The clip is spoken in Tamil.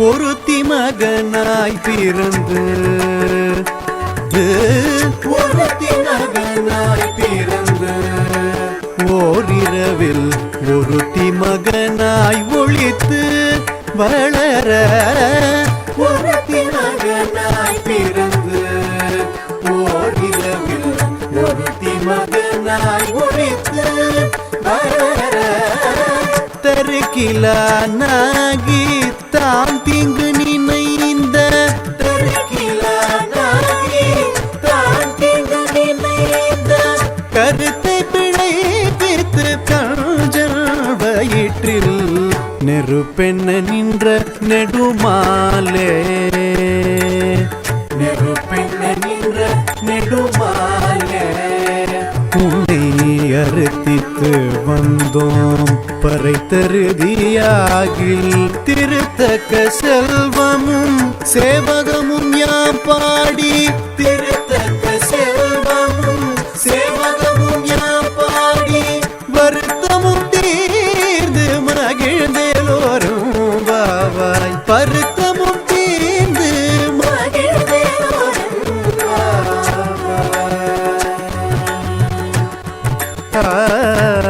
மகனாய் பிறந்து. ஒருத்தி மகனாய் பிறந்து. ஓரிரவில் ஒருத்தி மகனாய் ஒழித்து வளர. ஒருத்தி மகனாய் பிறந்து. ஓரிரவில் ஒருத்தி மகனாய் ஒழித்து வளர. தருக்கிலானாகி தாம் தீங்கு நினைந்த கருத்தை பிழைப்பித்து காஞ்சல் வயிற்றில் நெருப்பெண்ண நின்ற நெடுமாலே. நெருப்பெண்ண நின்ற நெடுமாலே. நீ அறுத்தித்து வந்தோம். பறை தருதியாகில் திருத்தக்க செல்வமும் சேவகமும் யார்? ಆ